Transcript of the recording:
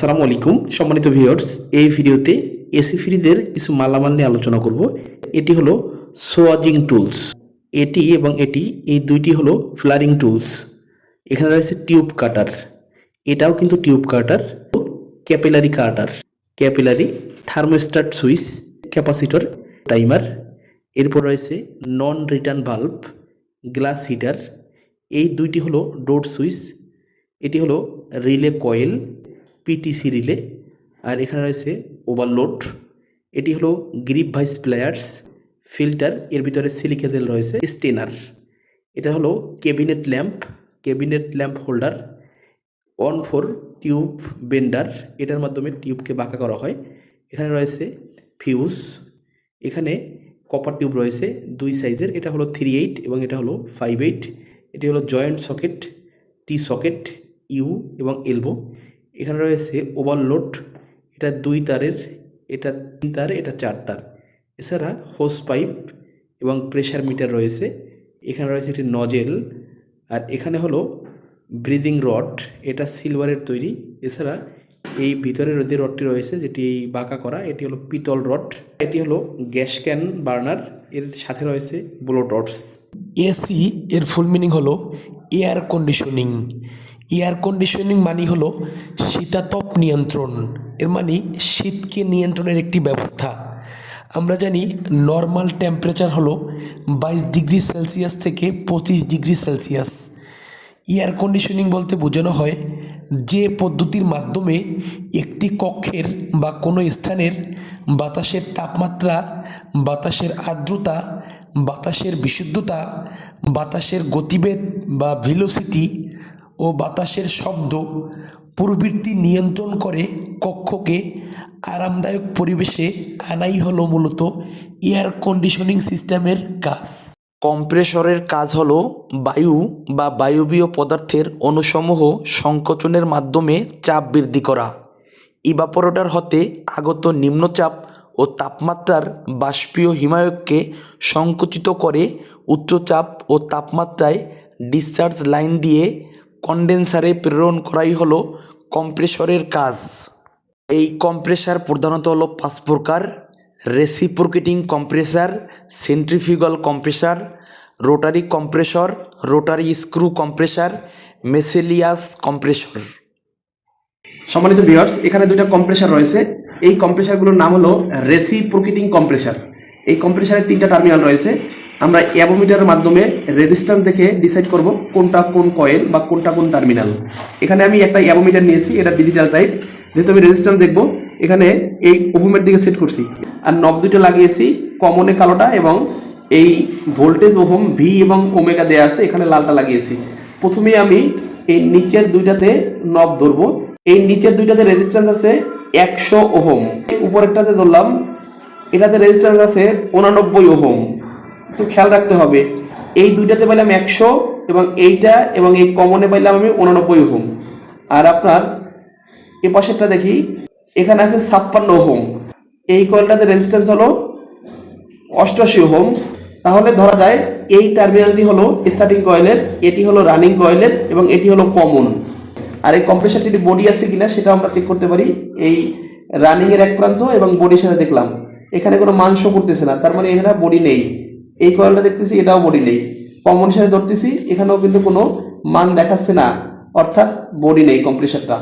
আসসালামু আলাইকুম, সম্মানিত ভিউয়ার্স এই ভিডিওতে এসি ফ্রিদের কিছু মালামাল নিয়ে আলোচনা করব। এটি হলো সোয়াজিং টুলস। এটি এবং এটি, এই দুইটি হলো ফ্লারিং টুলস। এখানে রয়েছে টিউব কাটার। এটাও কিন্তু tube cutter, capillary cutter. Capillary, thermostat switch, capacitor, timer. এরপর রয়েছে non return bulb glass heater এই দুইটি হলো ডোর সুইচ এটি হলো রিলে কয়েল পিটিসি রিলে। আর এখানে রয়েছে ওভারলোড। এটি হলো গ্রিপ ভাইস প্লেয়ার্স ফিল্টার। এর ভিতরে সিলিকা তেল রয়েছে স্টেনার। এটা হলো cabinet lamp cabinet lamp holder, on four tube bender. এটার মাধ্যমে টিউবকে বাঁকা করা হয়। এখানে রয়েছে ফিউজ। এখানে কপার টিউব রয়েছে দুই সাইজের। এটা হলো থ্রি এইট এবং এটা হলো ফাইভ এইট। এটি হলো joint socket, T socket, U এবং এলবো। এখানে রয়েছে ওভারলোড এটা দুই তারের, এটা তিন তার, এটা চার তার। এছাড়া হোস পাইপ এবং প্রেশার মিটার রয়েছে। এখানে রয়েছে একটি নজেল আর এখানে হলো ব্রিদিং রড এটা সিলভারের তৈরি। এছাড়া এই ভিতরের যে রডটি রয়েছে, যেটি এই বাঁকা করা, এটি হলো পিতল রড, এটি হলো গ্যাস ক্যান বার্নার, এর সাথে রয়েছে ব্লোটস এসি এর ফুল মিনিং হলো এয়ার কন্ডিশনিং এয়ার কন্ডিশনিং মানে হলো শীতাতপ নিয়ন্ত্রণ। এর মানে শীতকে নিয়ন্ত্রণের একটি ব্যবস্থা। আমরা জানি নর্মাল টেম্পারেচার হলো বাইশ ডিগ্রি সেলসিয়াস থেকে পঁচিশ ডিগ্রি সেলসিয়াস। এয়ার কন্ডিশনিং বলতে বোঝানো হয় যে পদ্ধতির মাধ্যমে একটি কক্ষের বা কোনো স্থানের বাতাসের তাপমাত্রা, বাতাসের আর্দ্রতা, বাতাসের বিশুদ্ধতা, বাতাসের গতিবেগ বা ভেলোসিটি ও বাতাসের শব্দ প্রবৃত্তি নিয়ন্ত্রণ করে কক্ষকে আরামদায়ক পরিবেশে আনাই হলো মূলত এয়ার কন্ডিশনিং সিস্টেমের কাজ। কম্প্রেসরের কাজ হলো বায়ু বা বায়বীয় পদার্থের অণুসমূহ সংকোচনের মাধ্যমে চাপ বৃদ্ধি করা। ইভাপোরেটর হতে আগত নিম্নচাপ ও তাপমাত্রার বাষ্পীয় হিমায়ককে সংকুচিত করে উচ্চচাপ ও তাপমাত্রায় ডিসচার্জ লাইন দিয়ে কন্ডেন্সারে প্রেরণ করাই হলো কম্প্রেসরের কাজ। এই কম্প্রেসার প্রধানত হলো পাঁচ প্রকার reciprocating compressor centrifugal compressor rotary compressor rotary screw compressor miscellaneous compressor সম্মানিত ভিউয়ার্স এখানে দুইটা কম্প্রেসার রয়েছে। এই কম্প্রেসারগুলোর নাম হলো রেসিপ্রোকেটিং কম্প্রেসার এই কম্প্রেসারের তিনটা টার্মিনাল রয়েছে। আমরা অ্যাবোমিটারের মাধ্যমে রেজিস্ট্যান্স দেখে ডিসাইড করব কোনটা কোন কয়েল বা কোনটা কোন টার্মিনাল এখানে আমি একটা অ্যাবোমিটার নিয়েছি, এটা ডিজিটাল টাইপ যেহেতু আমি রেজিস্ট্যান্স দেখব, এখানে এই ওহমের দিকে সেট করছি। আর নব দুটো লাগিয়েছি কমনে কালোটা এবং এই ভোল্টেজ ওহম ভি এবং ওমেগা দেয়া আছে, এখানে লালটা লাগিয়েছি। প্রথমে আমি এই নিচের দুইটাতে নব ধরবো। এই নিচের দুইটাতে রেজিস্ট্যান্স আছে একশো ওহম। উপরেরটাতে ধরলাম, এটাতে রেজিস্ট্যান্স আছে উনানব্বই ওহম। একটু খেয়াল রাখতে হবে। এই দুইটাতে পাইলাম একশো এবং এইটা এবং এই কমনে পাইলাম আমি উনানব্বই হোম আর আপনার এ পাশেরটা দেখি, এখানে আছে ছাপ্পান্ন হোম এই কয়েলটাতে রেজিস্ট্যান্স হলো অষ্টআশি হোম তাহলে ধরা যায় এই টার্মিনালটি হলো স্টার্টিং কয়েলের এটি হলো রানিং কয়েলের এবং এটি হলো কমন আর এই কম্প্রেসারটির বডি আছে কিনা সেটা আমরা চেক করতে পারি। এই রানিংয়ের এক প্রান্ত এবং বডির সাথে দেখলাম। এখানে কোনো মাংস করতেছে না, তার মানে এখানে বডি নেই। এই কয়েলটা দেখতেছি, এটাও বডি নেই। কমন সাথে ধরতেছি, এখানেও কিন্তু কোনো মান দেখাচ্ছে না। অর্থাৎ বডি নেই কম্প্রেসারটা